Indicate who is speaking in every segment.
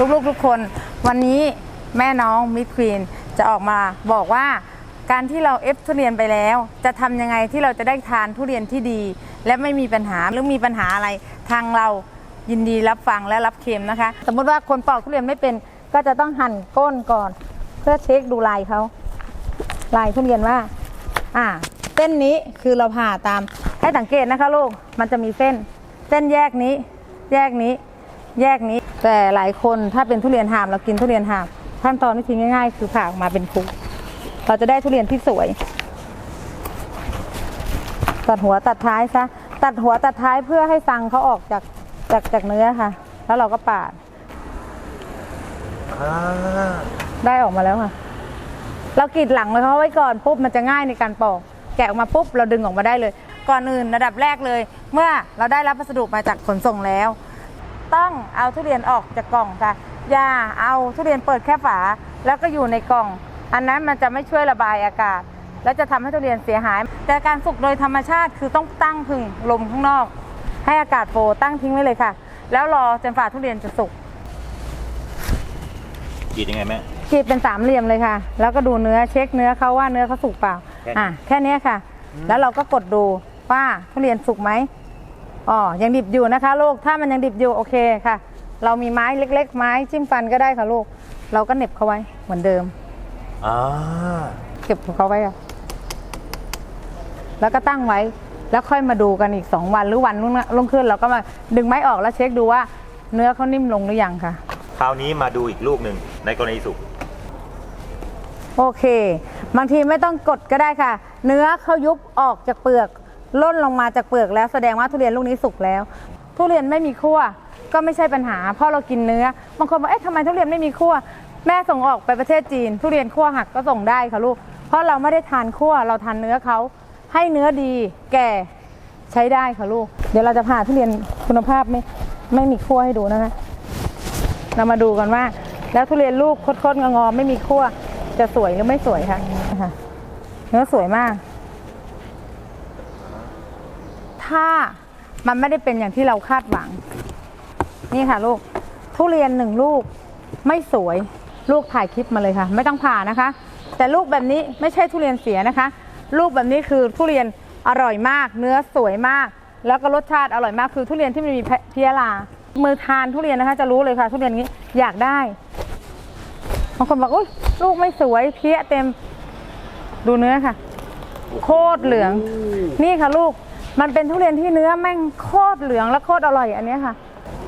Speaker 1: ลูกๆทุกคน วันนี้แม่น้องมิดควีนจะออกมาบอกว่าการที่เราเอฟทุเรียนไปแล้ว จะทำยังไงที่เราจะได้ทานทุเรียนที่ดี และไม่มีปัญหาหรือมีปัญหาอะไร ทางเรายินดีรับฟังและรับเค็มนะคะ สมมติว่าคนปอกทุเรียนไม่เป็นก็จะต้องหั่นก้นก่อน เพื่อเช็คดูลายเขาลายทุเรียนว่า อ่า เส้นนี้คือเราผ่าตามให้สังเกตนะคะลูกมันจะมีเส้น เส้นแยกนี้ แยกนี้ แยกนี้ แต่หลายคนถ้าเป็นทุเรียนหามเรากินทุเรียนหาม ขั้นตอนวิธีง่าย ๆ คือผ่าออกมาเป็นภูเราจะได้ทุเรียนที่สวย ตัดหัวตัดท้ายซะตัดหัวตัดท้ายเพื่อให้ฟังเขาออกจากจากจากเนื้อค่ะ แล้วเราก็ปาด
Speaker 2: อ่า
Speaker 1: ได้ออกมาแล้วค่ะ เรากรีดหลังเลยเขาไว้ก่อนปุ๊บมันจะง่ายในการปอก แกะออกมาปุ๊บเราดึงออกมาได้เลย ก่อนอื่นระดับแรกเลย เมื่อเราได้รับพัสดุมาจากขนส่งแล้ว ต้องเอาทุเรียนออกจากกล่องค่ะ อย่าเอาทุเรียนเปิดแค่ฝา แล้วก็อยู่ในกล่อง อันนั้นมันจะไม่ช่วยระบายอากาศ แล้วจะทำให้ทุเรียนเสียหาย แต่การสุกโดยธรรมชาติคือต้องตั้งพึ่งลมข้างนอก ให้อากาศโฟลว์ตั้งทิ้งไว้เลยค่ะ แล้วรอจนฝ่าทุเรียนจะสุก
Speaker 2: กรีดยังไงแม่
Speaker 1: กรีดเป็นสามเหลี่ยมเลยค่ะ แล้วก็ดูเนื้อเช็คเนื้อเขาว่าเนื้อเขาสุกเปล่า
Speaker 2: แค่นี้
Speaker 1: อะแค่เนี้ยค่ะ แล้วเราก็กดดูว่าทุเรียนสุกไหม อ๋อยังดิบอยู่นะคะลูกถ้ามันยังดิบอยู่โอเคค่ะ เรามีไม้เล็ก ๆ ไม้จิ้มฟันก็ได้ค่ะลูก เราก็เหน็บเขาไว้เหมือนเดิม
Speaker 2: อ่า
Speaker 1: เก็บของเขาไว้อะแล้วก็ตั้งไว้แล้วค่อยมาดูกันอีกสองวันหรือวันรุ่งรุ่งขึ้น เราก็มาดึงไม้ออกแล้วเช็คดูว่าเนื้อเขานิ่มลงหรือยังค่ะ
Speaker 2: คราวนี้มาดูอีกลูกหนึ่งในกรณีสุก
Speaker 1: โอเค บางทีไม่ต้องกดก็ได้ค่ะ เนื้อเขายุบออกจากเปลือก ล่นลงมาจากเปลือกแล้วแสดงว่าทุเรียนลูกนี้สุกแล้ว ทุเรียนไม่มีขั้วก็ไม่ใช่ปัญหา เพราะเรากินเนื้อบางคนบอกเอ๊ะทำไมทุเรียนไม่มีขั้วแม่ส่งออกไปประเทศจีน ทุเรียนขั้วหักก็ส่งได้ค่ะลูก เพราะเราไม่ได้ทานขั้วเราทานเนื้อเขาให้เนื้อดีแก่ใช้ได้ค่ะลูก เดี๋ยวเราจะผ่าทุเรียนคุณภาพไม่ไม่มีขั้วให้ดูนะคะ เรามาดูกันว่า แล้วทุเรียนลูกคดๆงอๆไม่มีขั้วจะสวยหรือไม่สวยคะนะคะเนื้อสวยมาก ถ้ามันไม่ได้เป็นอย่างที่เราคาดหวัง นี่ค่ะลูก ทุเรียนหนึ่งลูกไม่สวยลูกถ่ายคลิปมาเลยค่ะ ไม่ต้องผ่านะคะ แต่ลูกแบบนี้ไม่ใช่ทุเรียนเสียนะคะ ลูกแบบนี้คือทุเรียนอร่อยมาก เนื้อสวยมาก แล้วก็รสชาติอร่อยมากคือทุเรียนที่ไม่มีเพี้ยรามือทานทุเรียนนะคะ จะรู้เลยค่ะ ทุเรียนนี้อยากได้บางคนบอกอุ้ยลูกไม่สวยเพี้ยเต็ม ดูเนื้อค่ะ โคตรเหลือง นี่ค่ะลูก มันเป็นทุเรียนที่เนื้อแม่งโคตรเหลืองและโคตรอร่อยอันเนี้ยค่ะ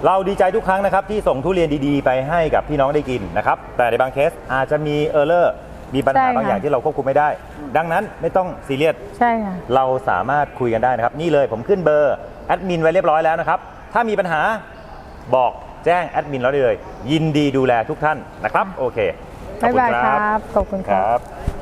Speaker 2: เราดีใจทุกครั้งนะครับที่ส่งทุเรียนดีๆ ไปให้กับพี่น้องได้กินนะครับแต่ในบางเคสอาจจะมีเออร์เลอร์มีปัญหา
Speaker 1: ใช่ค่ะ
Speaker 2: บางอย่างที่เราควบคุมไม่ได้ ดังนั้นไม่ต้องซีเรียส
Speaker 1: ใช่ค่ะ
Speaker 2: เราสามารถคุยกันได้นะครับนี่เลยผมขึ้นเบอร์แอดมินไว้เรียบร้อยแล้วนะครับถ้ามีปัญหาบอกแจ้งแอดมินเราได้เลย ยินดีดูแลทุกท่านนะครับโอเคขอบ
Speaker 1: บ๊าย
Speaker 2: คุณ
Speaker 1: บาย
Speaker 2: ค
Speaker 1: ค
Speaker 2: รั
Speaker 1: รับขอบคุณ
Speaker 2: ค
Speaker 1: ครับ
Speaker 2: รับ